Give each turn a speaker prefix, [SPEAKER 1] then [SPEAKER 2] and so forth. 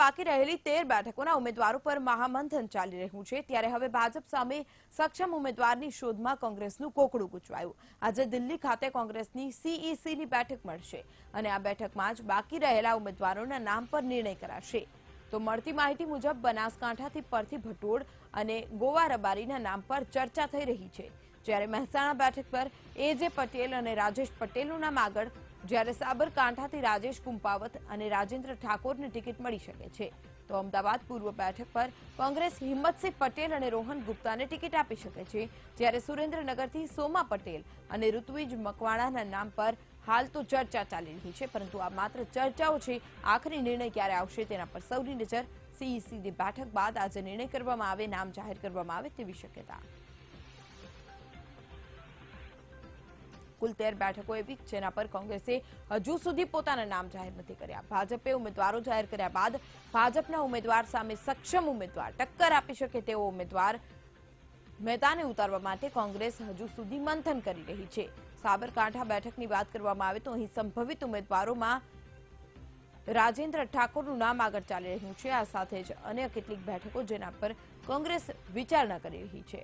[SPEAKER 1] બાકી રહેલી તેર બેઠકોના ઉમેદવારો પર મહામંથન ચાલી રહ્યું છે. ત્યારે હવે ભાજપ સામે સક્ષમ ઉમેદવારની શોધમાં કોંગ્રેસનું કોકડું ગુચવાયું. આજે દિલ્હી ખાતે કોંગ્રેસની સીઈસીની બેઠક મળશે અને આ બેઠકમાં જ બાકી રહેલા ઉમેદવારોના નામ પર નિર્ણય કરાશે. તો મળતી માહિતી મુજબ બનાસકાંઠાથી પરથી ભટોડ અને ગોવા રબારીના નામ પર ચર્ચા થઈ રહી છે. જ્યારે મહેસાણા બેઠક પર એજે પટેલ અને રાજેશ પટેલનું નામ આગળ જ્યારે સાબરકાંઠાથી રાજેશ કુંપાવત અને રાજેન્દ્ર ઠાકોરને ટિકિટ મળી શકે છે, તો અમદાવાદ પૂર્વ બેઠક પર કોંગ્રેસ હિંમતસિંહ પટેલ અને રોહન ગુપ્તાને ટિકિટ આપી શકે છે. જ્યારે સુરેન્દ્રનગરથી સોમા પટેલ અને ઋત્વિજ મકવાણાના નામ પર હાલ તો ચર્ચા ચાલી રહી છે, પરંતુ આ માત્ર ચર્ચાઓ છે. આખરી નિર્ણય ક્યારે આવશે તેના પર સૌની નજર સીઈસીની બેઠક બાદ આજે નિર્ણય કરવામાં આવે, નામ જાહેર કરવામાં આવે તેવી શક્યતા. કુલ તેર બેઠકો એવી જેના પર કોંગ્રેસે હજુ સુધી પોતાના નામ જાહેર નથી કર્યા. ભાજપે ઉમેદવારો જાહેર કર્યા બાદ ભાજપના ઉમેદવાર સામે સક્ષમ ઉમેદવાર ટક્કર આપી શકે તેવો ઉમેદવાર મેદાને ઉતારવા માટે કોંગ્રેસ હજુ સુધી મંથન કરી રહી છે. સાબરકાંઠા બેઠકની વાત કરવામાં આવે તો અહીં સંભવિત ઉમેદવારોમાં રાજેન્દ્ર ઠાકોરનું નામ આગળ ચાલી રહ્યું છે. આ સાથે જ અન્ય કેટલીક બેઠકો જેના પર કોંગ્રેસ વિચારણા કરી રહી છે.